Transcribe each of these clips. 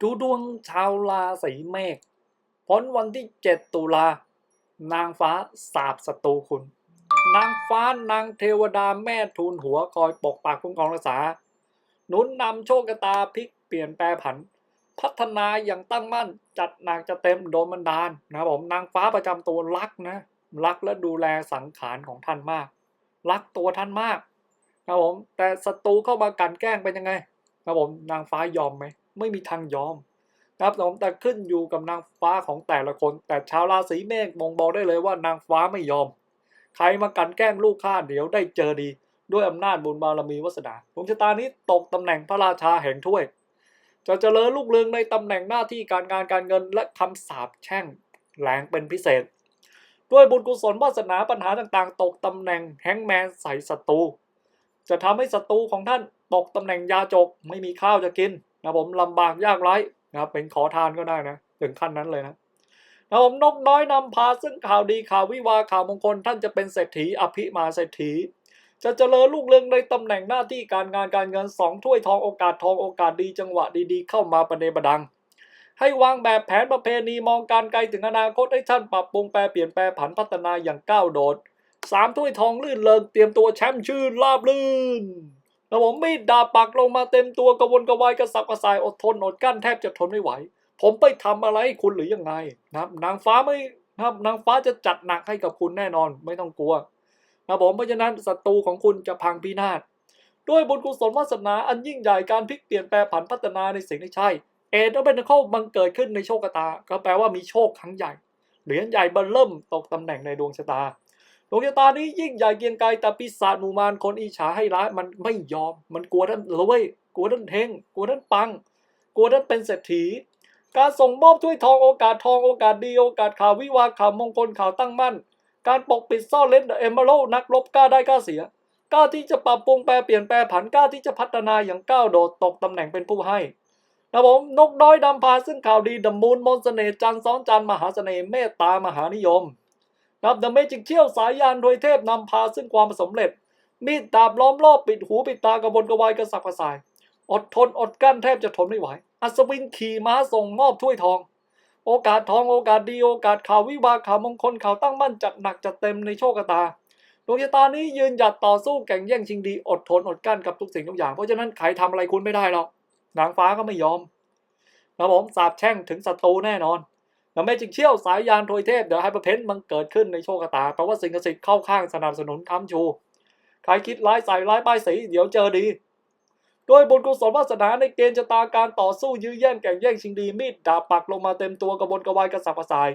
ดูดวงชาวราศีเมษพ้นวันที่ 7 ตุลา นางฟ้าสาบศัตรูคุณ นางฟ้านางเทวดาแม่ทูลหัวคอยปกปักคุ้มครองรักษา หนุนนำโชคชะตาพลิกเปลี่ยนแปรผัน พัฒนาอย่างตั้งมั่นจัดหนักจะเต็มโดนบันดาลนะครับผมนางฟ้าประจำตัวรักนะ รักและดูแลสังขารของท่านมาก รักตัวท่านมากนะครับผมแต่ศัตรูเข้ามากลันแกล้งเป็นยังไงนะครับผมนางฟ้ายอมไหม ไม่มีทางยอมนะครับผมแต่ขึ้นอยู่กับนางฟ้าของแต่ละคน แต่ชาวราศีเมษมองบอกได้เลยว่านางฟ้าไม่ยอม ใครมากันแกล้งลูกข้าเดี๋ยวได้เจอดี ด้วยอำนาจบุญบารมีวาสนาดวงชะตานี้ตกตำแหน่งพระราชาแห่งถ้วย จะเจริญลูกเรืองในตำแหน่งหน้าที่การงานการเงินและคำสาปแช่งแรงเป็นพิเศษ ด้วยบุญกุศลวาสนาปัญหาต่างๆ ตกตำแหน่งแฮงแมนใส่ศัตรูจะทำให้ศัตรูของท่านตกตำแหน่งยาจกไม่มีข้าวจะกิน นะผมลำบากยากไร้นะครับเป็นขอทานก็ได้นะถึงขั้นนั้นเลยนะนะผมนกน้อยนำพาซึ่งข่าวดีข่าววิวาข่าวมงคลท่านจะเป็นเศรษฐีอภิมาเศรษฐี จะเจริญลูกเรืองในตำแหน่งหน้าที่การงานการเงินสองถ้วยทองโอกาสทองโอกาสดีจังหวะดีๆ เข้ามาประเดประดัง ให้วางแบบแผนประเพณีมองการไกลถึงอนาคตให้ท่านปรับปรุงแปลเปลี่ยนแปลผันพัฒนาอย่างก้าวโดดสามถ้วยทองลื่นเริงเตรียมตัวแชมป์ชื่นราบลื่น แล้วผมมีดดาบปักลงมาเต็มตัวกระวนกระวายกระสับกระส่ายอดทนอดกั้นแทบจะทนไม่ไหว ผมไปทำอะไรให้คุณหรือยังไงนะครับ นางฟ้าไม่นะครับ นางฟ้าจะจัดหนักให้กับคุณแน่นอนไม่ต้องกลัวนะผมเพราะฉะนั้นศัตรูของคุณจะพังพินาศด้วยบุญกุศลวาสนาอันยิ่งใหญ่การพลิกเปลี่ยนแปลผันพัฒนาในสิ่งที่ใช่ เอ็ดและเบนเคิลบังเกิดขึ้นในโชคชะตา ก็แปลว่ามีโชคครั้งใหญ่เหรียญใหญ่เบันเริ่มตกตำแหน่งในดวงชะตา ดวงชะตานี้ยิ่งใหญ่เกียงไกรแต่ปีศาจหมู่มารคนอิจฉาให้ร้ายมันไม่ยอม มันกลัวท่านรวยกลัวท่านเทงกลัวท่านปัง กลัวท่านเป็นเศรษฐี การส่งมอบถ้วยทองโอกาสทองโอกาสดีโอกาสข่าววิวาข่าวมงคลข่าวตั้งมั่น การปกปิดซ่อนเล่นเอมเบลนักรบกล้าได้กล้าเสียกล้าที่จะปรับปรุงแปลเปลี่ยนแปลผันกล้าที่จะพัฒนาอย่างก้าวโดดตกตำแหน่งเป็นผู้ให้นะผมนกน้อยดำพาซึ่งข่าวดีดมูลมนเสน่จันทร์ซ้อนจันทร์มหาเสน่ห์เมตตามหานิยม นับดเมจิกเชี่ยวสายยานโดยเทพนำพาซึ่งความสำเร็จ มีดดาบล้อมรอบปิดหูปิดตากระบนกระวายกระสับกระส่าย อดทนอดกั้นแทบจะทนไม่ไหว อัศวินขี่ม้าส่งมอบถ้วยทอง โอกาสทองโอกาสดีโอกาสข่าววิวาข่าวมงคลข่าวตั้งมั่นจัดหนักจัดเต็มในโชคชะตาดวงชะตานี้ยืนหยัดต่อสู้แข่งแย่งชิงดีอดทนอดกั้นกับทุกสิ่งทุกอย่าง เพราะฉะนั้นใครทำอะไรคุณไม่ได้หรอกนางฟ้าก็ไม่ยอมนะผมสาบแช่งถึงศัตรูแน่นอน แล้วแม่จิกเชี่ยวสายยานโทยเทพ เดี๋ยวให้ประเพนมันเกิดขึ้นในโชคชะตาเพราะว่าสิ่งศักดิ์สิทธิ์เข้าข้างสนับสนุนค้ำชู ใครคิดร้ายใส่ร้ายป้ายสีเดี๋ยวเจอดีด้วยบุญกุศลวาสนาในเกณฑ์ชะตาการต่อสู้ยื้อแย่งแข่งแย่งชิงดีมีดดาบปักลงมาเต็มตัวกระบนกระวายกระสับกระส่าย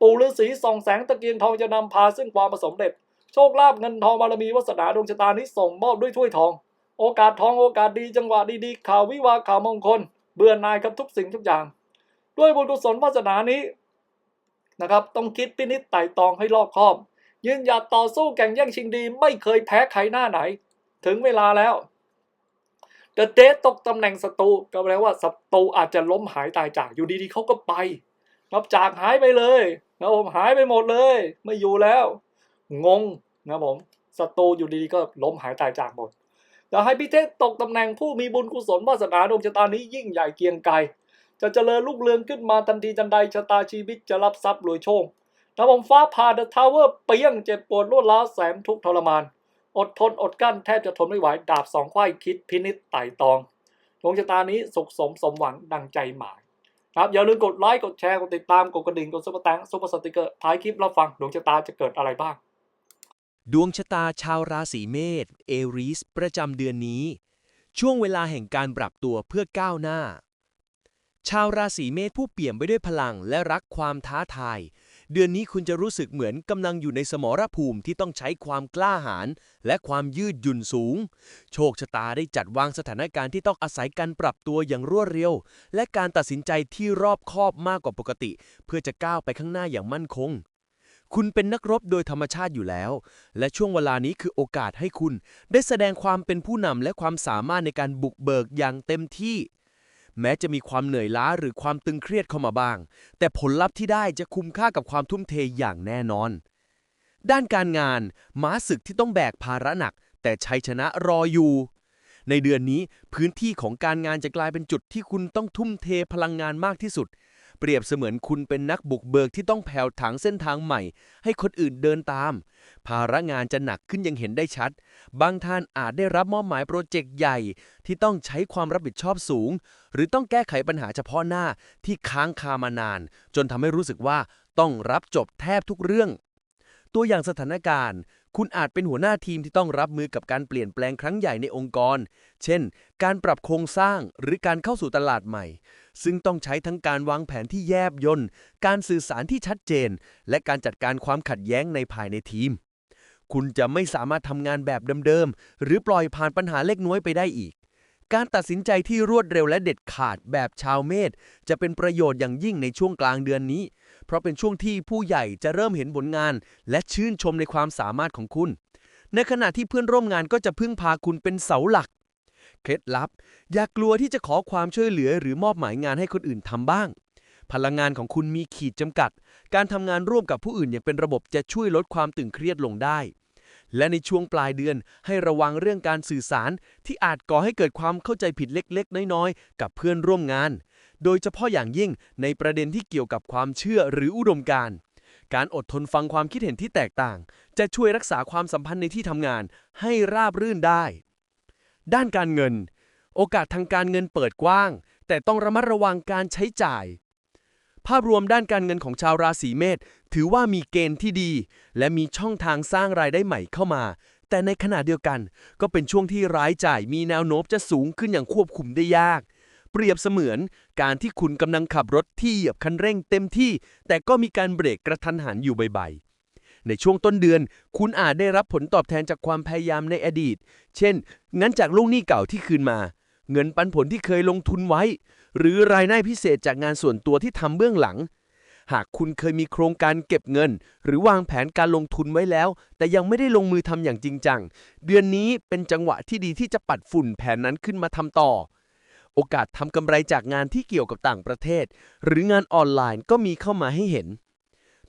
ปู่ฤาษีส่องแสงตะเกียงทองจะนำพาซึ่งความประสมเร็จ โชคลาภเงินทองบารมีวาสนาดวงชะตานี้ส่งมอบด้วยถ้วยทอง โอกาสทองโอกาสดีจังหวะดีๆข่าววิวาข่าวมงคล เบื่อนายกับทุกสิ่งทุกอย่าง ด้วยบุญกุศลวาสนานี้นะครับต้องคิดพินิจไต่ตองให้รอบคอบ ยืนหยัดต่อสู้แข่งแย่งชิงดี ไม่เคยแพ้ใครหน้าไหน ถึงเวลาแล้วเดอะเดตกตำแหน่งศัตรูก็แปลว่าศัตรูอาจจะล้มหายตายจากอยู่ดีๆเขาก็ไปนับจากหายไปเลยนะผมหายไปหมดเลย ไม่อยู่แล้ว งงนะผมศัตรูอยู่ดีๆก็ล้มหายตายจากหมดอยากให้พิเทศตกตำแหน่งผู้มีบุญกุศลวาสนาดวงชะตานี้ยิ่งใหญ่เกียงไกร จะเจริญลูกเรืองขึ้นมาทันทีทันใดชะตาชีวิตจะรับทรัพย์รวยโชคนะผมฟ้าผ่าเดอะทาวเวอร์เปียงเจ็บปวดรวดร้าวแสนทุกทรมาน อดทนอดกั้นแทบจะทนไม่ไหว ดาบสองควายคิดพินิจไต่ตองดวงชะตานี้สุขสมสมหวังดังใจหมายครับอย่าลืมกดไลค์กดแชร์กดติดตามกดกระดิ่งกดซุปเปอร์แตงซุปเปอร์สติกเกอร์ท้ายคลิปเราฟังดวงชะตาจะเกิดอะไรบ้าง ดวงชะตาชาวราศีเมษเอริสประจำเดือนนี้ ช่วงเวลาแห่งการปรับตัวเพื่อก้าวหน้า ชาวราศีเมษผู้เปี่ยมไปด้วยพลังและรักความท้าทาย เดือนนี้คุณจะรู้สึกเหมือนกำลังอยู่ในสมรภูมิที่ต้องใช้ความกล้าหาญและความยืดหยุ่นสูง โชคชะตาได้จัดวางสถานการณ์ที่ต้องอาศัยการปรับตัวอย่างรวดเร็ว และการตัดสินใจที่รอบคอบมากกว่าปกติ เพื่อจะก้าวไปข้างหน้าอย่างมั่นคงคุณเป็นนักรบโดยธรรมชาติอยู่แล้ว และช่วงเวลานี้คือโอกาสให้คุณ ได้แสดงความเป็นผู้นำและความสามารถในการบุกเบิกอย่างเต็มที่ แม้จะมีความเหนื่อยล้าหรือความตึงเครียดเข้ามาบ้าง แต่ผลลัพธ์ที่ได้จะคุ้มค่ากับความทุ่มเทอย่างแน่นอน ด้านการงาน ม้าศึกที่ต้องแบกภาระหนัก แต่ชัยชนะรออยู่ ในเดือนนี้พื้นที่ของการงานจะกลายเป็นจุดที่คุณต้องทุ่มเทพลังงานมากที่สุด เปรียบเสมือนคุณเป็นนักบุกเบิกที่ต้องแผวถังเส้นทางใหม่ ให้คนอื่นเดินตาม ภาระงานจะหนักขึ้นยังเห็นได้ชัด บางท่านอาจได้รับมอบหมายโปรเจกต์ใหญ่ ที่ต้องใช้ความรับผิดชอบสูง หรือต้องแก้ไขปัญหาเฉพาะหน้าที่ค้างคามานาน จนทำให้รู้สึกว่าต้องรับจบแทบทุกเรื่อง ตัวอย่างสถานการณ์ คุณอาจเป็นหัวหน้าทีมที่ต้องรับมือกับการเปลี่ยนแปลงครั้งใหญ่ในองค์กร เช่น การปรับโครงสร้างหรือการเข้าสู่ตลาดใหม่ ซึ่งต้องใช้ทั้งการวางแผนที่แยบยลการสื่อสารที่ชัดเจน และการจัดการความขัดแย้งในภายในทีม คุณจะไม่สามารถทำงานแบบเดิมๆ หรือปล่อยผ่านปัญหาเล็กน้อยไปได้อีก การตัดสินใจที่รวดเร็วและเด็ดขาดแบบชาวเมธจะเป็นประโยชน์อย่างยิ่งในช่วงกลางเดือนนี้ เพราะเป็นช่วงที่ผู้ใหญ่จะเริ่มเห็นผลงาน และชื่นชมในความสามารถของคุณ ในขณะที่เพื่อนร่วมงานก็จะพึ่งพาคุณเป็นเสาหลัก เคล็ดลับ อย่ากลัวที่จะขอความช่วยเหลือหรือมอบหมายงานให้คนอื่นทำบ้าง พลังงานของคุณมีขีดจำกัด การทำงานร่วมกับผู้อื่นอย่างเป็นระบบจะช่วยลดความตึงเครียดลงได้และในช่วงปลายเดือนให้ระวังเรื่องการสื่อสารที่อาจก่อให้เกิดความเข้าใจผิดเล็กๆ น้อยๆ กับเพื่อนร่วมงาน โดยเฉพาะอย่างยิ่งในประเด็นที่เกี่ยวกับความเชื่อหรืออุดมการณ์การอดทนฟังความคิดเห็นที่แตกต่าง จะช่วยรักษาความสัมพันธ์ในที่ทำงานให้ราบรื่นได้ ด้านการเงิน โอกาสทางการเงินเปิดกว้าง แต่ต้องระมัดระวังการใช้จ่าย ภาพรวมด้านการเงินของชาวราศีเมษถือว่ามีเกณฑ์ที่ดี และมีช่องทางสร้างรายได้ใหม่เข้ามา แต่ในขณะเดียวกัน ก็เป็นช่วงที่รายจ่ายมีแนวโน้มจะสูงขึ้นอย่างควบคุมได้ยาก เปรียบเสมือนการที่คุณกำลังขับรถที่เหยียบคันเร่งเต็มที่ แต่ก็มีการเบรกกระทันหันอยู่บ่อยๆในช่วงต้นเดือน คุณอาจได้รับผลตอบแทนจากความพยายามในอดีต เช่น งั้นจากลูกหนี้เก่าที่คืนมา เงินปันผลที่เคยลงทุนไว้ หรือรายได้พิเศษจากงานส่วนตัวที่ทำเบื้องหลัง หากคุณเคยมีโครงการเก็บเงิน หรือวางแผนการลงทุนไว้แล้ว แต่ยังไม่ได้ลงมือทำอย่างจริงจัง เดือนนี้เป็นจังหวะที่ดีที่จะปัดฝุ่นแผนนั้นขึ้นมาทำต่อ โอกาสทำกำไรจากงานที่เกี่ยวกับต่างประเทศ หรืองานออนไลน์ก็มีเข้ามาให้เห็น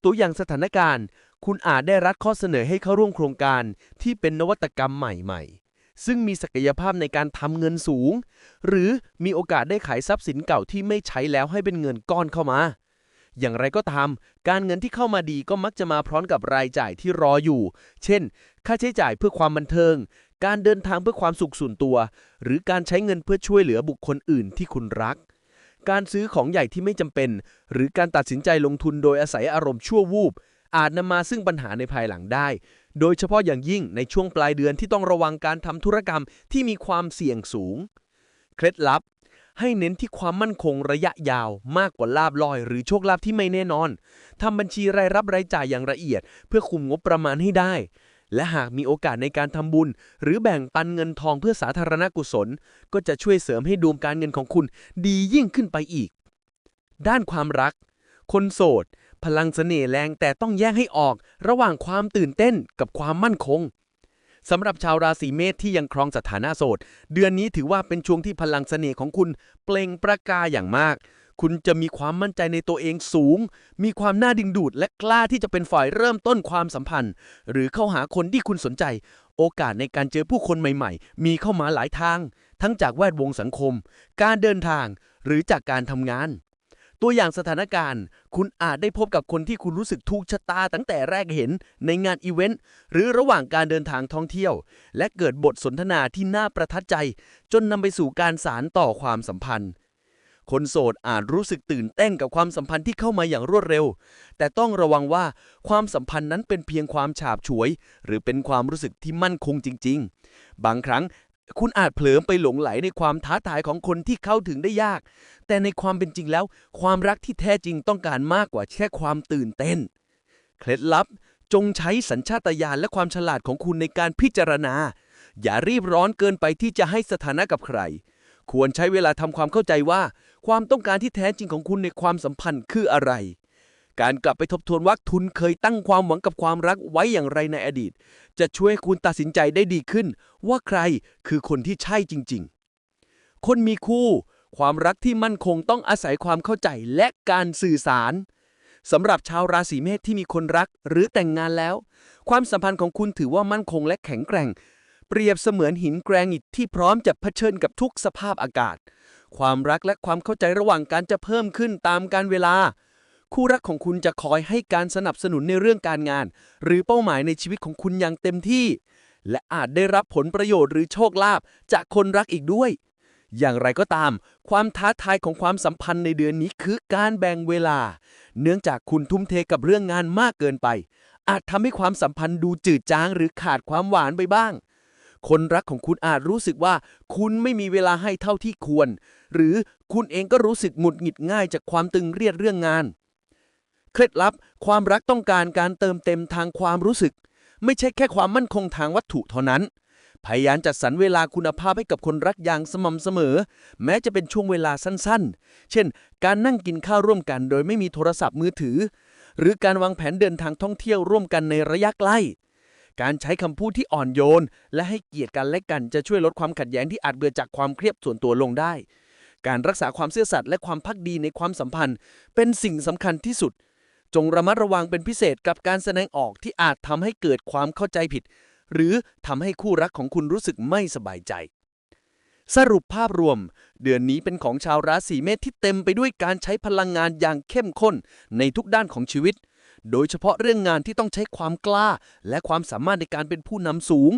ตัวอย่างสถานการณ์ คุณอาจได้รับข้อเสนอให้เข้าร่วมโครงการที่เป็นนวัตกรรมใหม่ๆ ซึ่งมีศักยภาพในการทำเงินสูง หรือมีโอกาสได้ขายทรัพย์สินเก่าที่ไม่ใช้แล้วให้เป็นเงินก้อนเข้ามา อย่างไรก็ตาม การเงินที่เข้ามาดีก็มักจะมาพร้อมกับรายจ่ายที่รออยู่ เช่น ค่าใช้จ่ายเพื่อความบันเทิง การเดินทางเพื่อความสุขส่วนตัว หรือการใช้เงินเพื่อช่วยเหลือบุคคลอื่นที่คุณรัก การซื้อของใหญ่ที่ไม่จำเป็น หรือการตัดสินใจลงทุนโดยอาศัยอารมณ์ชั่ววูบ อาจนำมาซึ่งปัญหาในภายหลังได้ โดยเฉพาะอย่างยิ่งในช่วงปลายเดือนที่ต้องระวังการทำธุรกรรมที่มีความเสี่ยงสูง เคล็ดลับ ให้เน้นที่ความมั่นคงระยะยาวมากกว่าลาบลอย หรือโชคลาภที่ไม่แน่นอนทำบัญชีรายรับรายจ่ายอย่างละเอียด เพื่อคุมงบประมาณให้ได้ และหากมีโอกาสในการทำบุญ หรือแบ่งปันเงินทองเพื่อสาธารณกุศล ก็จะช่วยเสริมให้ดวงการเงินของคุณดียิ่งขึ้นไปอีก ด้านความรัก คนโสด พลังเสน่ห์แรงแต่ต้องแยกให้ออกระหว่างความตื่นเต้นกับความมั่นคงสำหรับชาวราศีเมษที่ยังครองสถานะโสด เดือนนี้ถือว่าเป็นช่วงที่พลังเสน่ห์ของคุณเปล่งประกายอย่างมาก คุณจะมีความมั่นใจในตัวเองสูง มีความน่าดึงดูดและกล้าที่จะเป็นฝ่ายเริ่มต้นความสัมพันธ์ หรือเข้าหาคนที่คุณสนใจ โอกาสในการเจอผู้คนใหม่ๆ มีเข้ามาหลายทาง ทั้งจากแวดวงสังคม การเดินทาง หรือจากการทำงาน ตัวอย่างสถานการณ์ คุณอาจได้พบกับคนที่คุณรู้สึกถูกชะตาตั้งแต่แรกเห็นในงานอีเวนต์หรือระหว่างการเดินทางท่องเที่ยว และเกิดบทสนทนาที่น่าประทับใจ จนนำไปสู่การสารต่อความสัมพันธ์ คนโสดอาจรู้สึกตื่นเต้นกับความสัมพันธ์ที่เข้ามาอย่างรวดเร็ว แต่ต้องระวังว่าความสัมพันธ์นั้นเป็นเพียงความฉาบฉวย หรือเป็นความรู้สึกที่มั่นคงจริง ๆ บางครั้งคุณอาจเผลอไปหลงไหลในความท้าทายของคนที่เข้าถึงได้ยาก แต่ในความเป็นจริงแล้ว ความรักที่แท้จริงต้องการมากกว่าแค่ความตื่นเต้น เคล็ดลับ จงใช้สัญชาตญาณและความฉลาดของคุณในการพิจารณา อย่ารีบร้อนเกินไปที่จะให้สถานะกับใคร ควรใช้เวลาทำความเข้าใจว่า ความต้องการที่แท้จริงของคุณในความสัมพันธ์คืออะไร การกลับไปทบทวนว่าคุณเคยตั้งความหวังกับความรักไว้อย่างไรในอดีต จะช่วยให้คุณตัดสินใจได้ดีขึ้น ว่าใครคือคนที่ใช่จริง ๆ คนมีคู่ ความรักที่มั่นคงต้องอาศัยความเข้าใจและการสื่อสารสำหรับชาวราศีเมษที่มีคนรักหรือแต่งงานแล้ว ความสัมพันธ์ของคุณถือว่ามั่นคงและแข็งแกร่ง เปรียบเสมือนหินแกรนิตที่พร้อมจะเผชิญกับทุกสภาพอากาศ ความรักและความเข้าใจระหว่างกันจะเพิ่มขึ้นตามการเวลา คู่รักของคุณจะคอยให้การสนับสนุนในเรื่องการงาน หรือเป้าหมายในชีวิตของคุณอย่างเต็มที่ และอาจได้รับผลประโยชน์หรือโชคลาภจากคนรักอีกด้วย อย่างไรก็ตาม ความท้าทายของความสัมพันธ์ในเดือนนี้คือการแบ่งเวลา เนื่องจากคุณทุ่มเทกับเรื่องงานมากเกินไป อาจทำให้ความสัมพันธ์ดูจืดจางหรือขาดความหวานไปบ้าง คนรักของคุณอาจรู้สึกว่าคุณไม่มีเวลาให้เท่าที่ควร หรือคุณเองก็รู้สึกหงุดหงิดง่ายจากความตึงเครียดเรื่องงาน เคล็ดลับ ความรักต้องการการเติมเต็มทางความรู้สึก ไม่ใช่แค่ความมั่นคงทางวัตถุเท่านั้น พยายามจัดสรรเวลาคุณภาพให้กับคนรักอย่างสม่ำเสมอ แม้จะเป็นช่วงเวลาสั้นๆ เช่น การนั่งกินข้าวร่วมกันโดยไม่มีโทรศัพท์มือถือ หรือการวางแผนเดินทางท่องเที่ยวร่วมกันในระยะใกล้ การใช้คำพูดที่อ่อนโยน และให้เกียรติกันและกันจะช่วยลดความขัดแย้งที่อาจเกิดจากความเครียดส่วนตัวลงได้ การรักษาความซื่อสัตย์และความพักดีในความสัมพันธ์ เป็นสิ่งสำคัญที่สุด จงระมัดระวังเป็นพิเศษกับการแสดงออกที่อาจทำให้เกิดความเข้าใจผิด หรือทำให้คู่รักของคุณรู้สึกไม่สบายใจสรุปภาพรวม เดือนนี้เป็นของชาวราศีเมษที่เต็มไปด้วยการใช้พลังงานอย่างเข้มข้นในทุกด้านของชีวิต โดยเฉพาะเรื่องงานที่ต้องใช้ความกล้า และความสามารถในการเป็นผู้นำสูง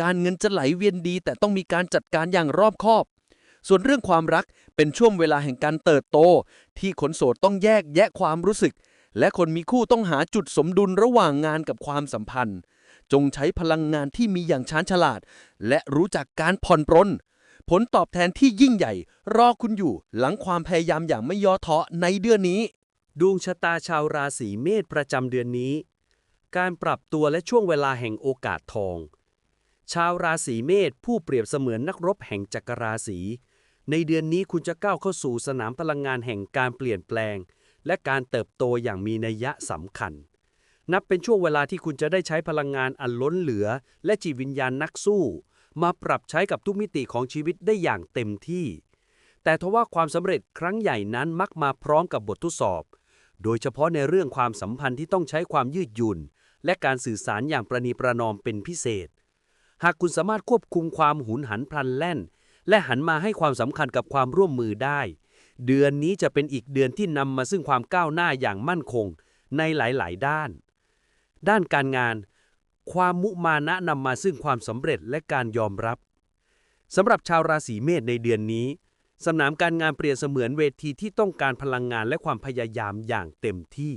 การเงินจะไหลเวียนดี แต่ต้องมีการจัดการอย่างรอบคอบ ส่วนเรื่องความรักเป็นช่วงเวลาแห่งการเติบโต ที่คนโสดต้องแยกแยะความรู้สึก และคนมีคู่ต้องหาจุดสมดุลระหว่างงานกับความสัมพันธ์ จงใช้พลังงานที่มีอย่างชาญฉลาด และรู้จักการผ่อนปรนผลตอบแทนที่ยิ่งใหญ่ รอคุณอยู่หลังความพยายามอย่างไม่ย่อท้อในเดือนนี้ ดวงชะตาชาวราศีเมษประจำเดือนนี้ การปรับตัวและช่วงเวลาแห่งโอกาสทอง ชาวราศีเมษผู้เปรียบเสมือนนักรบแห่งจักรราศีในเดือนนี้คุณจะก้าวเข้าสู่สนามพลังงานแห่งการเปลี่ยนแปลง และการเติบโตอย่างมีนัยสำคัญ นับเป็นช่วงเวลาที่คุณจะได้ใช้พลังงานอันล้นเหลือ และจิตวิญญาณนักสู้ มาปรับใช้กับทุกมิติของชีวิตได้อย่างเต็มที่ แต่ทว่าความสำเร็จครั้งใหญ่นั้นมักมาพร้อมกับบททดสอบ โดยเฉพาะในเรื่องความสัมพันธ์ที่ต้องใช้ความยืดหยุ่น และการสื่อสารอย่างประนีประนอมเป็นพิเศษ หากคุณสามารถควบคุมความหุนหันพลันแล่น และหันมาให้ความสำคัญกับความร่วมมือได้ เดือนนี้จะเป็นอีกเดือนที่นำมาซึ่งความก้าวหน้าอย่างมั่นคงในหลาย ๆ ด้าน ด้านการงาน ความมุมานะนำมาซึ่งความสำเร็จและการยอมรับสำหรับชาวราศีเมษในเดือนนี้ สนามการงานเปรียบเสมือนเวทีที่ต้องการพลังงานและความพยายามอย่างเต็มที่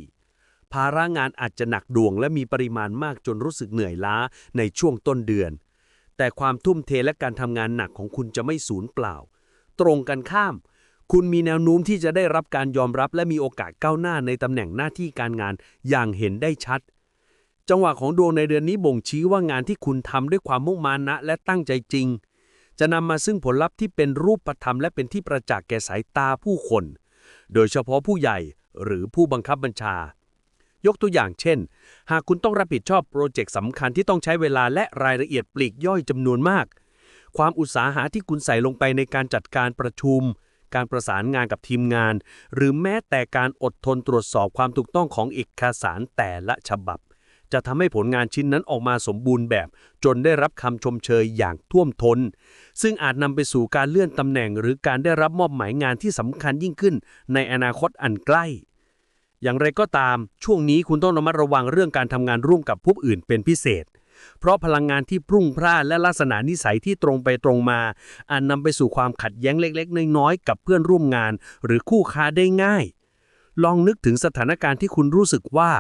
ภาระงานอาจจะหนักดวงและมีปริมาณมากจนรู้สึกเหนื่อยล้าในช่วงต้นเดือน แต่ความทุ่มเทและการทำงานหนักของคุณจะไม่สูญเปล่า ตรงกันข้าม คุณมีแนวโน้มที่จะได้รับการยอมรับและมีโอกาสก้าวหน้าในตำแหน่งหน้าที่การงานอย่างเห็นได้ชัดจังหวะของดวงในเดือนนี้บ่งชี้ว่างานที่คุณทำด้วยความมุ่งมานะและตั้งใจจริง จะนำมาซึ่งผลลัพธ์ที่เป็นรูปธรรมและเป็นที่ประจักษ์แก่สายตาผู้คน โดยเฉพาะผู้ใหญ่หรือผู้บังคับบัญชา ยกตัวอย่างเช่น หากคุณต้องรับผิดชอบโปรเจกต์สำคัญที่ต้องใช้เวลาและรายละเอียดปลีกย่อยจำนวนมาก ความอุตสาหะที่คุณใส่ลงไปในการจัดการประชุม การประสานงานกับทีมงาน หรือแม้แต่การอดทนตรวจสอบความถูกต้องของเอกสารแต่ละฉบับ จะทำให้ผลงานชิ้นนั้นออกมาสมบูรณ์แบบ จนได้รับคำชมเชยอย่างท่วมทนซึ่งอาจนำไปสู่การเลื่อนตำแหน่ง หรือการได้รับมอบหมายงานที่สำคัญยิ่งขึ้น ในอนาคตอันใกล้ อย่างไรก็ตาม ช่วงนี้คุณต้องระมัดระวังเรื่องการทำงานร่วมกับผู้อื่นเป็นพิเศษ เพราะพลังงานที่พรุ่งพร่านและลักษณะนิสัยที่ตรงไปตรงมา อาจนำไปสู่ความขัดแย้งเล็กๆ น้อยๆกับเพื่อนร่วมงาน หรือคู่ค้าได้ง่าย ลองนึกถึงสถานการณ์ที่คุณรู้สึกว่า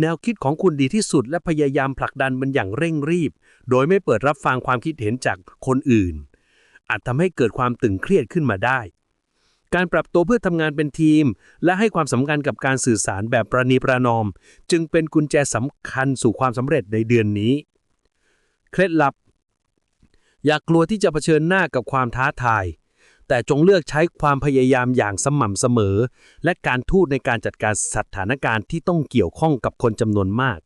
แนวคิดของคุณดีที่สุดและพยายามผลักดันมันอย่างเร่งรีบ โดยไม่เปิดรับฟังความคิดเห็นจากคนอื่น อาจทำให้เกิดความตึงเครียดขึ้นมาได้ การปรับตัวเพื่อทำงานเป็นทีม และให้ความสำคัญกับการสื่อสารแบบประนีประนอม จึงเป็นกุญแจสำคัญสู่ความสำเร็จในเดือนนี้ เคล็ดลับ อย่ากลัวที่จะเผชิญหน้ากับความท้าทาย แต่จงเลือกใช้ความพยายามอย่างสม่ำเสมอ และการทูตในการจัดการสถานการณ์ที่ต้องเกี่ยวข้องกับคนจำนวนมาก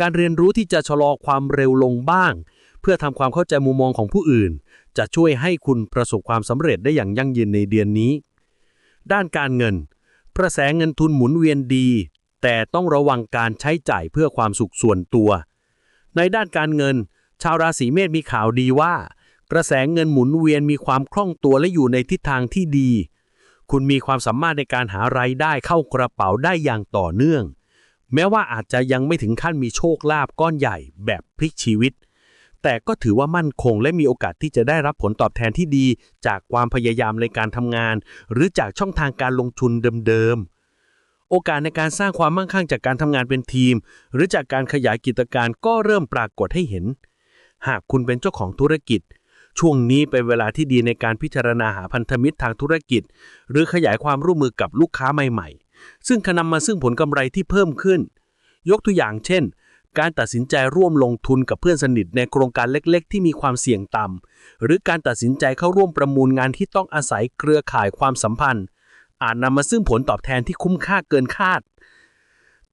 การเรียนรู้ที่จะชะลอความเร็วลงบ้าง เพื่อทำความเข้าใจมุมมองของผู้อื่น จะช่วยให้คุณประสบความสำเร็จได้อย่างยั่งยืนในเดือนนี้ ด้านการเงิน กระแสเงินทุนหมุนเวียนดี แต่ต้องระวังการใช้จ่ายเพื่อความสุขส่วนตัว ในด้านการเงิน ชาวราศีเมษมีข่าวดีว่า กระแสเงินหมุนเวียนมีความคล่องตัวและอยู่ในทิศทางที่ดี คุณมีความสามารถในการหารายได้เข้ากระเป๋าได้อย่างต่อเนื่อง แม้ว่าอาจจะยังไม่ถึงขั้นมีโชคลาภก้อนใหญ่แบบพลิกชีวิต แต่ก็ถือว่ามั่นคงและมีโอกาสที่จะได้รับผลตอบแทนที่ดี จากความพยายามในการทำงาน หรือจากช่องทางการลงทุนเดิมๆ โอกาสในการสร้างความมั่งคั่งจากการทำงานเป็นทีม หรือจากการขยายกิจการก็เริ่มปรากฏให้เห็น หากคุณเป็นเจ้าของธุรกิจ ช่วงนี้เป็นเวลาที่ดีในการพิจารณาหาพันธมิตรทางธุรกิจ หรือขยายความร่วมมือกับลูกค้าใหม่ๆ ซึ่งนำมาซึ่งผลกำไรที่เพิ่มขึ้น ยกตัวอย่างเช่น การตัดสินใจร่วมลงทุนกับเพื่อนสนิทในโครงการเล็กๆ ที่มีความเสี่ยงต่ำหรือการตัดสินใจเข้าร่วมประมูลงานที่ต้องอาศัยเครือข่ายความสัมพันธ์ อาจนำมาซึ่งผลตอบแทนที่คุ้มค่าเกินคาด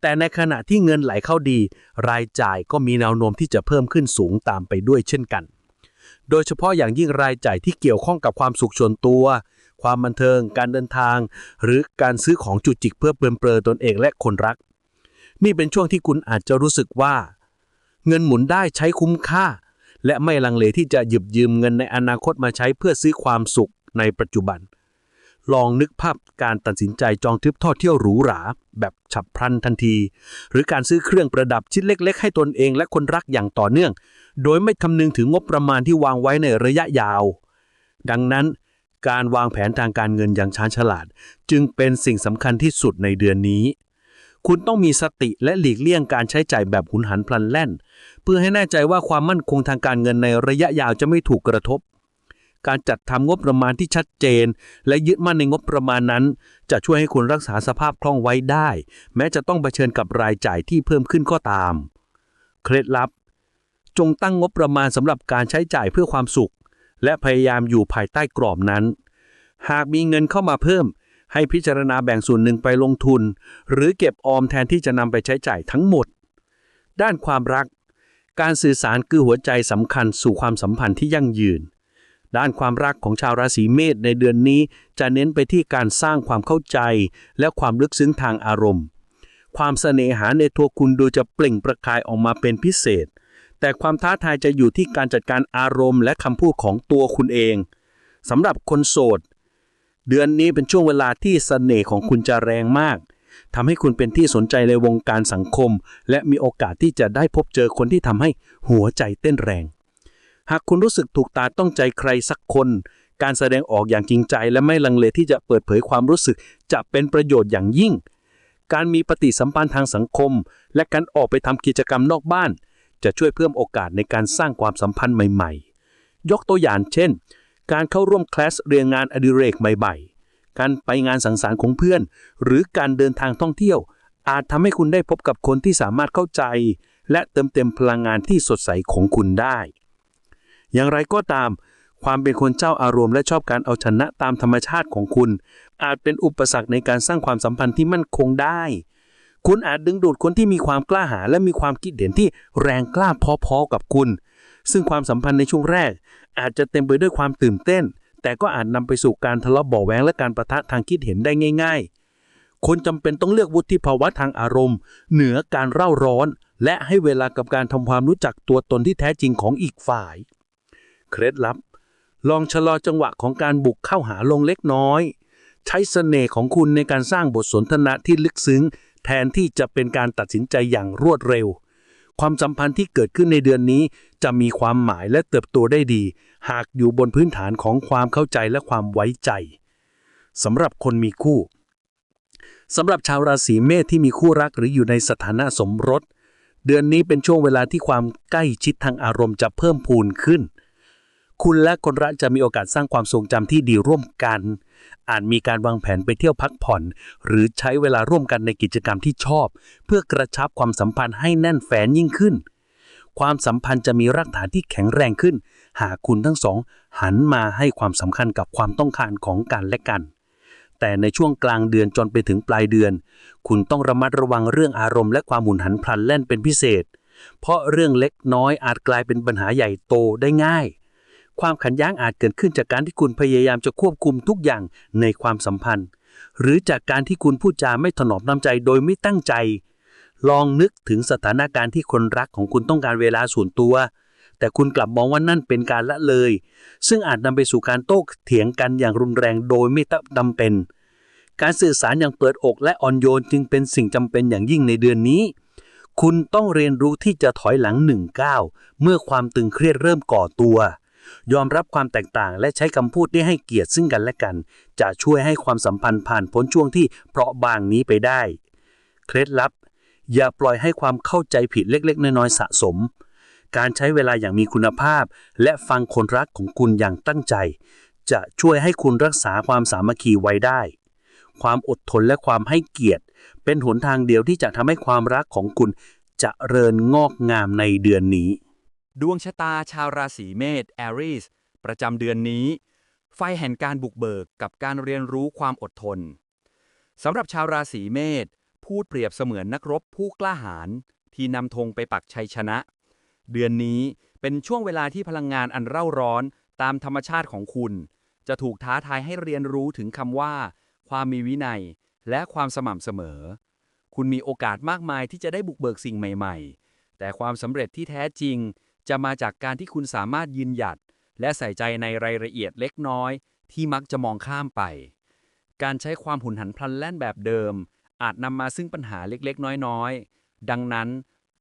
แต่ในขณะที่เงินไหลเข้าดี รายจ่ายก็มีแนวโน้มที่จะเพิ่มขึ้นสูงตามไปด้วยเช่นกัน โดยเฉพาะอย่างยิ่งรายจ่ายที่เกี่ยวข้องกับความสุขส่วนตัว ความบันเทิง การเดินทาง หรือการซื้อของจุกจิกเพื่อเปลินเปลือตนเองและคนรัก นี่เป็นช่วงที่คุณอาจจะรู้สึกว่า เงินหมุนได้ใช้คุ้มค่า และไม่ลังเลที่จะหยิบยืมเงินในอนาคตมาใช้เพื่อซื้อความสุขในปัจจุบัน ลองนึกภาพการตัดสินใจจองทริปท่องเที่ยวหรูหรา แบบฉับพลันทันที หรือการซื้อเครื่องประดับชิ้นเล็ก ๆ ให้ตนเองและคนรักอย่างต่อเนื่อง โดยไม่คำนึงถึงงบประมาณที่วางไว้ในระยะยาว ดังนั้น การวางแผนทางการเงินอย่างชาญฉลาด จึงเป็นสิ่งสำคัญที่สุดในเดือนนี้ คุณต้องมีสติและหลีกเลี่ยงการใช้จ่ายแบบหุนหันพลันแล่น เพื่อให้แน่ใจว่าความมั่นคงทางการเงินในระยะยาวจะไม่ถูกกระทบ การจัดทำงบประมาณที่ชัดเจน และยึดมั่นในงบประมาณนั้น จะช่วยให้คุณรักษาสภาพคล่องไว้ได้ แม้จะต้องเผชิญกับรายจ่ายที่เพิ่มขึ้นก็ตาม เคล็ดลับ จงตั้งงบประมาณสำหรับการใช้จ่ายเพื่อความสุข และพยายามอยู่ภายใต้กรอบนั้น หากมีเงินเข้ามาเพิ่ม ให้พิจารณาแบ่งส่วนหนึ่งไปลงทุน หรือเก็บออมแทนที่จะนำไปใช้จ่ายทั้งหมด ด้านความรักการสื่อสารคือหัวใจสำคัญสู่ความสัมพันธ์ที่ยั่งยืน ด้านความรักของชาวราศีเมษในเดือนนี้ จะเน้นไปที่การสร้างความเข้าใจ และความลึกซึ้งทางอารมณ์ ความเสน่หาในตัวคุณดูจะเปล่งประกายออกมาเป็นพิเศษ แต่ความท้าทายจะอยู่ที่การจัดการอารมณ์ และคำพูดของตัวคุณเองสำหรับคนโสด เดือนนี้เป็นช่วงเวลาที่เสน่ห์ของคุณจะแรงมากทำให้คุณเป็นที่สนใจในวงการสังคม และมีโอกาสที่จะได้พบเจอคนที่ทำให้หัวใจเต้นแรง หากคุณรู้สึกถูกตาต้องใจใครสักคน การแสดงออกอย่างจริงใจ และไม่ลังเลที่จะเปิดเผยความรู้สึก จะเป็นประโยชน์อย่างยิ่ง การมีปฏิสัมพันธ์ทางสังคม และการออกไปทำกิจกรรมนอกบ้าน จะช่วยเพิ่มโอกาสในการสร้างความสัมพันธ์ใหม่ ๆ ยกตัวอย่างเช่น การเข้าร่วมคลาสเรียนงานอดิเรกใหม่ๆ การไปงานสังสรรค์ของเพื่อน หรือการเดินทางท่องเที่ยว อาจทำให้คุณได้พบกับคนที่สามารถเข้าใจ และเติมเต็มพลังงานที่สดใสของคุณได้ อย่างไรก็ตาม ความเป็นคนเจ้าอารมณ์และชอบการเอาชนะตามธรรมชาติของคุณ อาจเป็นอุปสรรคในการสร้างความสัมพันธ์ที่มั่นคงได้ คุณอาจดึงดูดคนที่มีความกล้าหาญและมีความคิดเห็นที่แรงกล้าพอๆกับคุณ ซึ่งความสัมพันธ์ในช่วงแรก อาจจะเต็มไปด้วยความตื่นเต้น แต่ก็อาจนำไปสู่การทะเลาะเบาะแวงและการประทะทางคิดเห็นได้ง่าย ๆคนจำเป็นต้องเลือกวุฒิภาวะทางอารมณ์ เหนือการเร่าร้อน และให้เวลากับการทำความรู้จักตัวตนที่แท้จริงของอีกฝ่าย เคล็ดลับ ลองชะลอจังหวะของการบุกเข้าหาลงเล็กน้อย ใช้เสน่ห์ของคุณในการสร้างบทสนทนาที่ลึกซึ้ง แทนที่จะเป็นการตัดสินใจอย่างรวดเร็ว ความสัมพันธ์ที่เกิดขึ้นในเดือนนี้ จะมีความหมายและเติบโตได้ดี หากอยู่บนพื้นฐานของความเข้าใจและความไว้ใจสำหรับคนมีคู่สำหรับชาวราศีเมษที่มีคู่รักหรืออยู่ในสถานะสมรส เดือนนี้เป็นช่วงเวลาที่ความใกล้ชิดทางอารมณ์จะเพิ่มพูนขึ้น คุณและคนรักจะมีโอกาสสร้างความทรงจำที่ดีร่วมกัน อาจมีการวางแผนไปเที่ยวพักผ่อน หรือใช้เวลาร่วมกันในกิจกรรมที่ชอบ เพื่อกระชับความสัมพันธ์ให้แน่นแฟนยิ่งขึ้น ความสัมพันธ์จะมีรากฐานที่แข็งแรงขึ้น หากคุณทั้งสอง หันมาให้ความสำคัญกับความต้องการของกันและกัน แต่ในช่วงกลางเดือนจนไปถึงปลายเดือน คุณต้องระมัดระวังเรื่องอารมณ์และความหมุนหันพลันแล่นเป็นพิเศษ เพราะเรื่องเล็กน้อยอาจกลายเป็นปัญหาใหญ่โตได้ง่าย ความขัดแย้งอาจเกิดขึ้นจากการที่คุณพยายามจะควบคุมทุกอย่างในความสัมพันธ์ หรือจากการที่คุณพูดจาไม่ถนอมน้ำใจโดยไม่ตั้งใจ ลองนึกถึงสถานการณ์ที่คนรักของคุณต้องการเวลาส่วนตัว แต่คุณกลับมองว่านั่นเป็นการละเลย ซึ่งอาจนำไปสู่การโต้เถียงกันอย่างรุนแรงโดยไม่จำเป็น การสื่อสารอย่างเปิดอกและอ่อนโยนจึงเป็นสิ่งจำเป็นอย่างยิ่งในเดือนนี้คุณต้องเรียนรู้ที่จะถอยหลังหนึ่งก้าวเมื่อความตึงเครียดเริ่มก่อตัว ยอมรับความแตกต่างและใช้คำพูดที่ให้เกียรติซึ่งกันและกัน จะช่วยให้ความสัมพันธ์ผ่านพ้นช่วงที่เปราะบางนี้ไปได้ เคล็ดลับ อย่าปล่อยให้ความเข้าใจผิดเล็กๆ น้อยๆสะสม การใช้เวลาอย่างมีคุณภาพ และฟังคนรักของคุณอย่างตั้งใจ จะช่วยให้คุณรักษาความสามัคคีไว้ได้ ความอดทนและความให้เกียรติ เป็นหนทางเดียวที่จะทำให้ความรักของคุณจเจริญงอกงามในเดือนนี้ ดวงชะตาชาวราศีเมษ Aries ประจำเดือนนี้ ไฟแห่งการบุกเบิกกับการเรียนรู้ความอดทนสำหรับชาวราศีเมษพูดเปรียบเสมือนนักรบผู้กล้าหาญที่นำธงไปปักชัยชนะ เดือนนี้เป็นช่วงเวลาที่พลังงานอันเร่าร้อนตามธรรมชาติของคุณ จะถูกท้าทายให้เรียนรู้ถึงคำว่า ความมีวินัย และความสม่ำเสมอ คุณมีโอกาสมากมายที่จะได้บุกเบิกสิ่งใหม่ ๆ แต่ความสำเร็จที่แท้จริง จะมาจากการที่คุณสามารถยืนหยัด และใส่ใจในรายละเอียดเล็กน้อย ที่มักจะมองข้ามไป การใช้ความหุนหันพลันแล่นแบบเดิม อาจนำมาซึ่งปัญหาเล็กๆ น้อยๆ ดังนั้น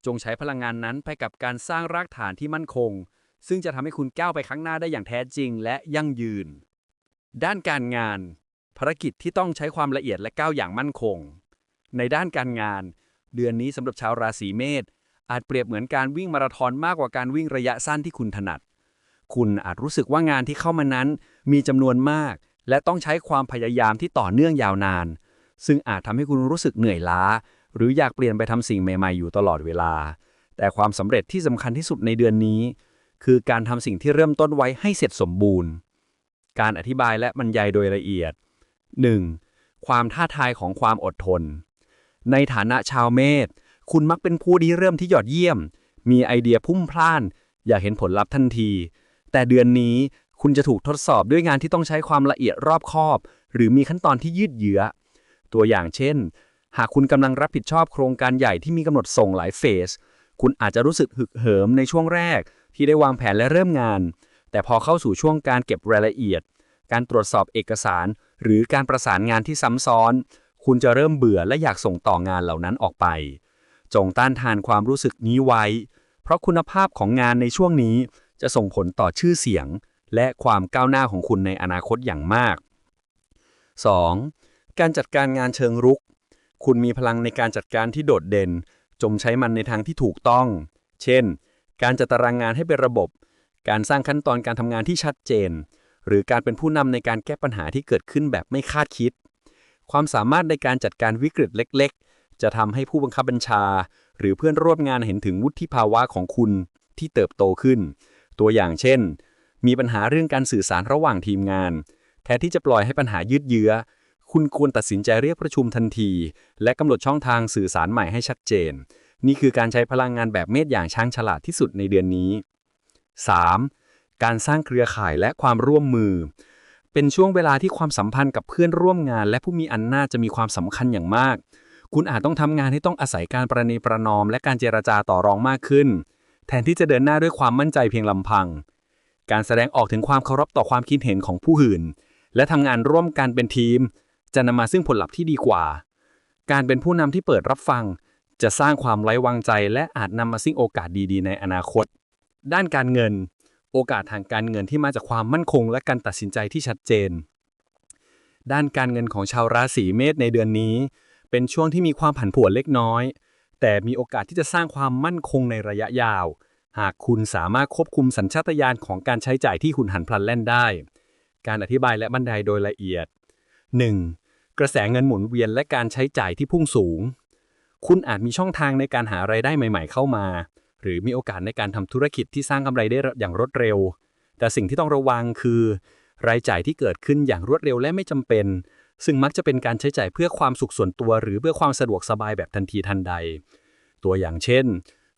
จงใช้พลังงานนั้นไปกับการสร้างรากฐานที่มั่นคง ซึ่งจะทำให้คุณก้าวไปข้างหน้าได้อย่างแท้จริงและยั่งยืน ด้านการงาน ภารกิจที่ต้องใช้ความละเอียดและก้าวอย่างมั่นคง ในด้านการงาน เดือนนี้สำหรับชาวราศีเมษ อาจเปรียบเหมือนการวิ่งมาราธอนมากกว่าการวิ่งระยะสั้นที่คุณถนัด คุณอาจรู้สึกว่างานที่เข้ามานั้นมีจำนวนมาก และต้องใช้ความพยายามที่ต่อเนื่องยาวนาน ซึ่งอาจทำให้คุณรู้สึกเหนื่อยล้า หรืออยากเปลี่ยนไปทำสิ่งใหม่ ๆ อยู่ตลอดเวลา แต่ความสำเร็จที่สำคัญที่สุดในเดือนนี้ คือการทำสิ่งที่เริ่มต้นไว้ให้เสร็จสมบูรณ์ การอธิบายและบรรยายโดยละเอียด 1. ความท้าทายของความอดทน ในฐานะชาวเมษ คุณมักเป็นผู้ที่เริ่มที่ยอดเยี่ยม มีไอเดียพุ่มพล่าน อยากเห็นผลลัพธ์ทันที แต่เดือนนี้คุณจะถูกทดสอบด้วยงานที่ต้องใช้ความละเอียดรอบคอบ หรือมีขั้นตอนที่ยืดเยื้อ ตัวอย่างเช่น หากคุณกำลังรับผิดชอบโครงการใหญ่ที่มีกำหนดส่งหลายเฟส คุณอาจจะรู้สึกหึกเหิมในช่วงแรก ที่ได้วางแผนและเริ่มงาน แต่พอเข้าสู่ช่วงการเก็บรายละเอียด การตรวจสอบเอกสาร หรือการประสานงานที่ซ้ำซ้อน คุณจะเริ่มเบื่อและอยากส่งต่องานเหล่านั้นออกไป จงต้านทานความรู้สึกนี้ไว้ เพราะคุณภาพของงานในช่วงนี้จะส่งผลต่อชื่อเสียง และความก้าวหน้าของคุณในอนาคตอย่างมาก 2. การจัดการงานเชิงรุก คุณมีพลังในการจัดการที่โดดเด่น จงใช้มันในทางที่ถูกต้อง เช่น การจัดตารางงานให้เป็นระบบ การสร้างขั้นตอนการทำงานที่ชัดเจน หรือการเป็นผู้นำในการแก้ปัญหาที่เกิดขึ้นแบบไม่คาดคิด ความสามารถในการจัดการวิกฤตเล็ก ๆ จะทำให้ผู้บังคับบัญชา หรือเพื่อนร่วมงานเห็นถึงวุฒิภาวะของคุณที่เติบโตขึ้น ตัวอย่างเช่น มีปัญหาเรื่องการสื่อสารระหว่างทีมงาน แทนที่จะปล่อยให้ปัญหายืดเยื้อ คุณควรตัดสินใจเรียกประชุมทันที และกำหนดช่องทางสื่อสารใหม่ให้ชัดเจน นี่คือการใช้พลังงานแบบเมธอย่างช่างฉลาดที่สุดในเดือนนี้ 3. การสร้างเครือข่ายและความร่วมมือ เป็นช่วงเวลาที่ความสัมพันธ์กับเพื่อนร่วมงาน และผู้มีอำนาจจะมีความสำคัญอย่างมาก คุณอาจต้องทำงานที่ต้องอาศัยการประนีประนอม และการเจรจาต่อรองมากขึ้น แทนที่จะเดินหน้าด้วยความมั่นใจเพียงลำพัง การแสดงออกถึงความเคารพต่อความคิดเห็นของผู้อื่น และทำงานร่วมกันเป็นทีม จะนำมาซึ่งผลลัพธ์ที่ดีกว่า การเป็นผู้นำที่เปิดรับฟัง จะสร้างความไว้วางใจ และอาจนำมาซึ่งโอกาสดีๆ ในอนาคต ด้านการเงิน โอกาสทางการเงินที่มาจากความมั่นคง และการตัดสินใจที่ชัดเจน ด้านการเงินของชาวราศีเมษในเดือนนี้ เป็นช่วงที่มีความผันผวนเล็กน้อย แต่มีโอกาสที่จะสร้างความมั่นคงในระยะยาว หากคุณสามารถควบคุมสัญชาตญาณของการใช้จ่ายที่หุนหันพลันแล่นได้ การอธิบายและบรรยายโดยละเอียด 1. กระแสเงินหมุนเวียนและการใช้จ่ายที่พุ่งสูง คุณอาจมีช่องทางในการหารายได้ใหม่ ๆ เข้ามา หรือมีโอกาสในการทำธุรกิจที่สร้างกำไรได้อย่างรวดเร็ว แต่สิ่งที่ต้องระวังคือ รายจ่ายที่เกิดขึ้นอย่างรวดเร็วและไม่จำเป็น ซึ่งมักจะเป็นการใช้จ่ายเพื่อความสุขส่วนตัว หรือเพื่อความสะดวกสบายแบบทันทีทันใด ตัวอย่างเช่น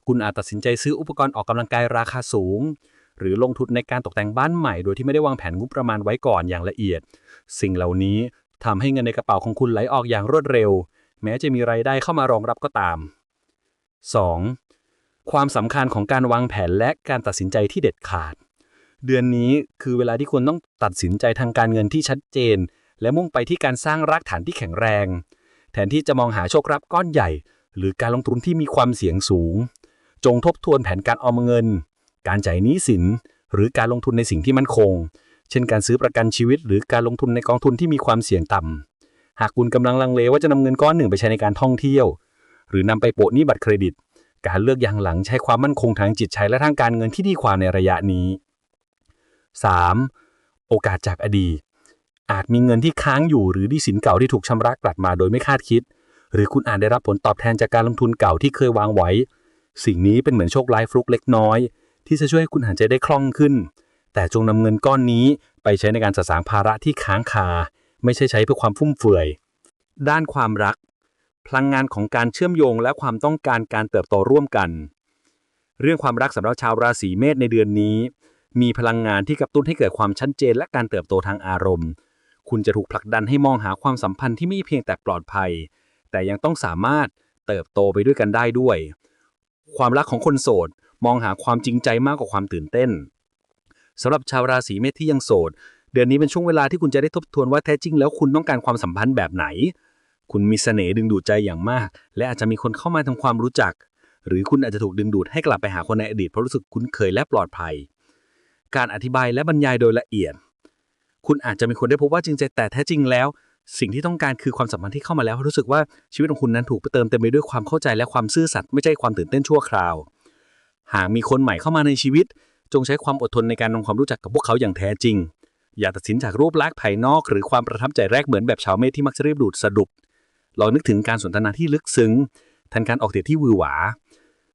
คุณอาจตัดสินใจซื้ออุปกรณ์ออกกำลังกายราคาสูง หรือลงทุนในการตกแต่งบ้านใหม่ โดยที่ไม่ได้วางแผนงบประมาณไว้ก่อนอย่างละเอียด สิ่งเหล่านี้ทำให้เงินในกระเป๋าของคุณไหลออกอย่างรวดเร็ว แม้จะมีรายได้เข้ามารองรับก็ตาม 2. ความสำคัญของการวางแผนและการตัดสินใจที่เด็ดขาด เดือนนี้คือเวลาที่คุณต้องตัดสินใจทางการเงินที่ชัดเจน และมุ่งไปที่การสร้างรากฐานที่แข็งแรง แทนที่จะมองหาโชครับก้อนใหญ่ หรือการลงทุนที่มีความเสี่ยงสูง จงทบทวนแผนการออมเงิน การจ่ายหนี้สิน หรือการลงทุนในสิ่งที่มั่นคง เช่นการซื้อประกันชีวิต หรือการลงทุนในกองทุนที่มีความเสี่ยงต่ำหากคุณกำลังลังเลว่าจะนำเงินก้อนหนึ่งไปใช้ในการท่องเที่ยว หรือนำไปโปะหนี้บัตรเครดิต การเลือกอย่างหลังใช้ความมั่นคงทางจิตใจและทางการเงินที่ดีกว่าในระยะนี้ 3. โอกาสจากอดีต อาจมีเงินที่ค้างอยู่หรือดีสินเก่าที่ถูกชำระกลับมาโดยไม่คาดคิด หรือคุณอาจได้รับผลตอบแทนจากการลงทุนเก่าที่เคยวางไว้ สิ่งนี้เป็นเหมือนโชคร้ายฟลุกเล็กน้อย ที่จะช่วยให้คุณหายใจได้คล่องขึ้น แต่จงนำเงินก้อนนี้ไปใช้ในการสะสางภาระที่ค้างคา ไม่ใช่ใช้เพื่อความฟุ่มเฟือย ด้านความรัก พลังงานของการเชื่อมโยงและความต้องการการเติบโตร่วมกัน เรื่องความรักสำหรับชาวราศีเมษในเดือนนี้ มีพลังงานที่กระตุ้นให้เกิดความชัดเจนและการเติบโตทางอารมณ์ คุณจะถูกผลักดันให้มองหาความสัมพันธ์ที่ไม่เพียงแต่ปลอดภัย แต่ยังต้องสามารถเติบโตไปด้วยกันได้ด้วย ความรักของคนโสด มองหาความจริงใจมากกว่าความตื่นเต้นสำหรับชาวราศีเมษที่ยังโสด เดือนนี้เป็นช่วงเวลาที่คุณจะได้ทบทวนว่าแท้จริงแล้วคุณต้องการความสัมพันธ์แบบไหน คุณมีเสน่ห์ดึงดูดใจอย่างมาก และอาจจะมีคนเข้ามาทำความรู้จัก หรือคุณอาจจะถูกดึงดูดให้กลับไปหาคนในอดีตเพราะรู้สึกคุ้นเคยและปลอดภัย การอธิบายและบรรยายโดยละเอียด คุณอาจจะมีคนได้พบว่าจริงใจแต่แท้จริงแล้ว สิ่งที่ต้องการคือความสัมพันธ์ที่เข้ามาแล้วรู้สึกว่าชีวิตของคุณนั้นถูกเติมเต็มไปด้วยความเข้าใจและความซื่อสัตย์ไม่ใช่ความตื่นเต้นชั่วคราว หากมีคนใหม่เข้ามาในชีวิต จงใช้ความอดทนในการทำความรู้จักกับพวกเขาอย่างแท้จริง อย่าตัดสินจากรูปลักษณ์ภายนอก หรือความประทับใจแรกเหมือนแบบชาวเมธที่มักจะรีบดูดสะดุดลองนึกถึงการสนทนาที่ลึกซึ้งแทนการออกเดทที่วือหวา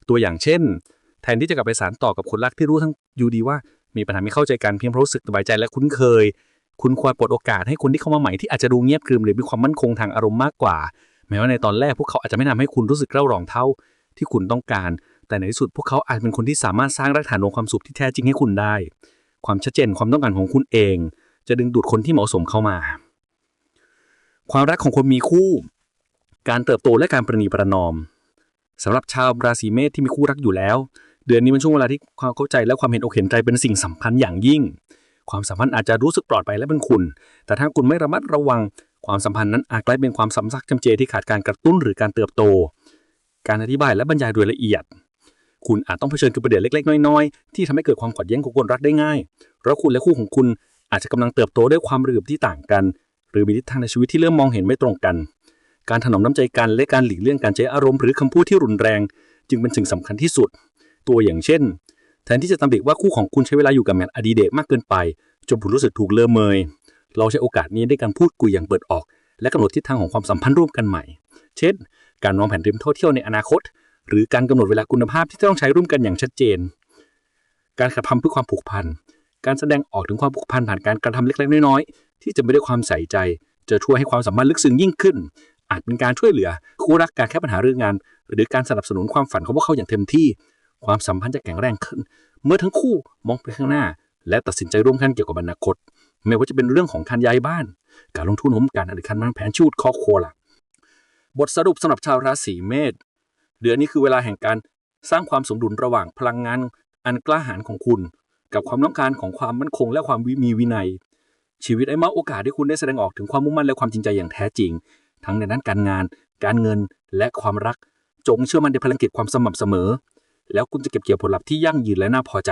ตัวอย่างเช่น แทนที่จะกลับไปสารต่อกับคนรักที่รู้ทั้งอยู่ดีว่ามีปัญหาไม่เข้าใจกันเพียงเพราะรู้สึกสบายใจและคุ้นเคย คุณควรปลดโอกาสให้คนที่เข้ามาใหม่ที่อาจจะดูเงียบกริมหรือมีความมั่นคงทางอารมณ์มากกว่า แม้ว่าในตอนแรกพวกเขาอาจจะไม่ทำให้คุณรู้สึกเร่าร้อนเท่าที่คุณต้องการ แต่ในที่สุดพวกเขาอาจเป็นคนที่สามารถสร้างรากฐานของความสุขที่แท้จริงให้คุณได้ ความชัดเจนความต้องการของคุณเอง จะดึงดูดคนที่เหมาะสมเข้ามา ความรักของคนมีคู่ การเติบโตและการประนีประนอมสำหรับชาวราศีเมษที่มีคู่รักอยู่แล้ว เดือนนี้เป็นช่วงเวลาที่ความเข้าใจและความเห็นอกเห็นใจเป็นสิ่งสำคัญอย่างยิ่ง ความสัมพันธ์อาจจะรู้สึกปลอดภัยและเป็นคุณ แต่ถ้าคุณไม่ระมัดระวังความสัมพันธ์นั้นอาจกลายเป็นความสัมซักจำเจที่ขาดการกระตุ้นหรือการเติบโต การอธิบายและบรรยายโดยละเอียด คุณอาจต้องเผชิญกับประเด็นเล็ก ๆ น้อยๆ ที่ทำให้เกิดความขัดแย้งของคนรักได้ง่าย เพราะคุณและคู่ของคุณอาจจะกำลังเติบโตด้วยความระเบียบที่ต่างกัน หรือมีทิศทางในชีวิตที่เริ่มมองเห็นไม่ตรงกัน การถนอมน้ำใจกันและการหลีกเลี่ยงการใช้อารมณ์หรือคำพูดที่รุนแรง จึงเป็นสิ่งสำคัญที่สุด ตัวอย่างเช่น แทนที่จะตำหนิว่าคู่ของคุณใช้เวลาอยู่กับแมทอดีเดกมากเกินไปจนคุณรู้สึกถูกเลิมเมย เราใช้โอกาสนี้ในการพูดคุยอย่างเปิดออก และกำหนดทิศทางของความสัมพันธ์ร่วมกันใหม่ เช่น การวางแผนรียมท่องเที่ยวในอนาคต หรือการกำหนดเวลาคุณภาพที่ต้องใช้ร่วมกันอย่างชัดเจน การกระทำเพื่อความผูกพัน การแสดงออกถึงความผูกพันผ่านการกระทำเล็กๆน้อยๆที่จะไม่ได้ความใส่ใจ จะช่วยให้ความสัมพันธ์ลึกซึ้งยิ่งขึ้น อาจเป็นการช่วยเหลือคู่รักการแก้ปัญหาเรื่องงาน หรือการสนับสนุนความฝันของพวกเขาอย่างเต็มที่ ความสัมพันธ์จะแข็งแรงขึ้น เมื่อทั้งคู่มองไปข้างหน้า และตัดสินใจร่วมกันเกี่ยวกับอนาคต ไม่ว่าจะเป็นเรื่องของการย้ายบ้าน การลงทุนโฮมการหรือการวางแผนชีวิตครอบครัวล่ะบทสรุปสำหรับชาวราศีเมษเดือนนี้คือเวลาแห่งการสร้างความสมดุลระหว่างพลังงานอันกล้าหาญของคุณ กับความต้องการของความมั่นคงและความมีวินัย ชีวิตไอ้มอบโอกาสให้คุณได้แสดงออกถึงความมุ่งมั่นและความจริงใจอย่างแท้จริง ทั้งในด้านการงาน การเงินและความรัก จงเชื่อมั่นในพลังกิจความสม่ำเสมอ แล้วคุณจะเก็บเกี่ยวผลลัพธ์ที่ยั่งยืนและน่าพอใจ